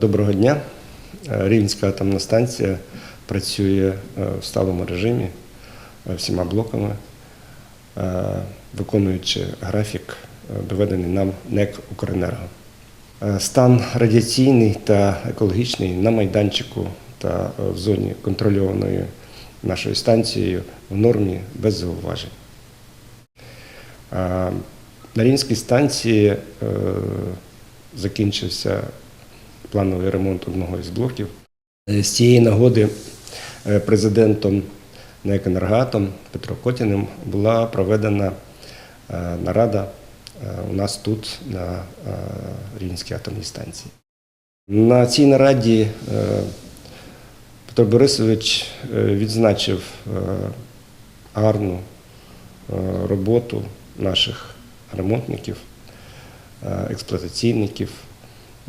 Доброго дня. Е, Рівненська атомна станція працює е, в сталому режимі е, всіма блоками, виконуючи графік, доведений нам НЕК Укренерго. Стан радіаційний та екологічний на майданчику та в зоні контрольованої нашою станцією в нормі без зауважень. На Рівненській станції закінчився плановий ремонт одного із блоків. Е, З цієї нагоди е, президентом НЕК «Енергоатом» Петро Котіним була проведена е, нарада у нас тут, на Рівненській атомній станції. На цій нараді Петро Борисович відзначив гарну роботу наших ремонтників, експлуатаційників,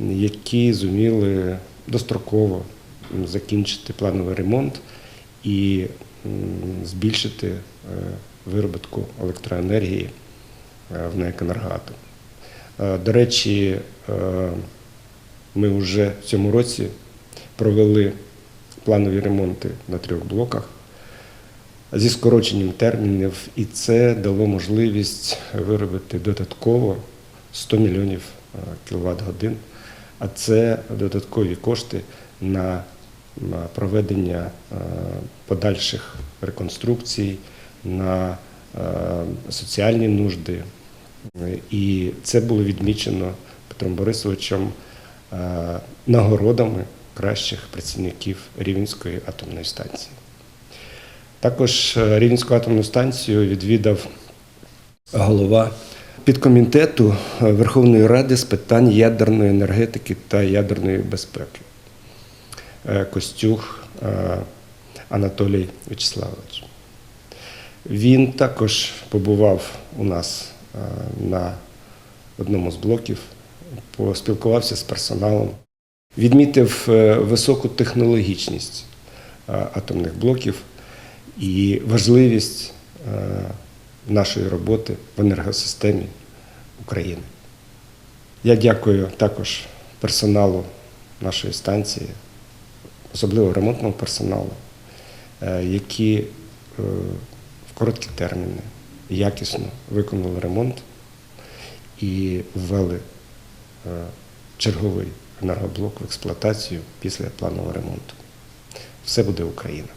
які зуміли достроково закінчити плановий ремонт і збільшити е, виробітку електроенергії е, в НЕК «Енергоатом». Е, До речі, ми вже в цьому році провели планові ремонти на трьох блоках зі скороченням термінів, і це дало можливість виробити додатково 100 мільйонів кіловат годин. А це додаткові кошти на проведення е, подальших реконструкцій, на е, соціальні нужди. І це було відмічено Петром Борисовичем е, нагородами кращих працівників Рівненської атомної станції. Також Рівненську атомну станцію відвідав голова підкомітету е, Верховної Ради з питань ядерної енергетики та ядерної безпеки е, Костюх е, Анатолій Вячеславович. Він також побував у нас на одному з блоків, поспілкувався з персоналом, відмітив високу технологічність атомних блоків і важливість нашої роботи в енергосистемі України. Я дякую також персоналу нашої станції, особливо ремонтному персоналу, е, які е, в короткі терміни якісно виконали ремонт і ввели е, черговий енергоблок в експлуатацію після планового ремонту. Все буде Україна.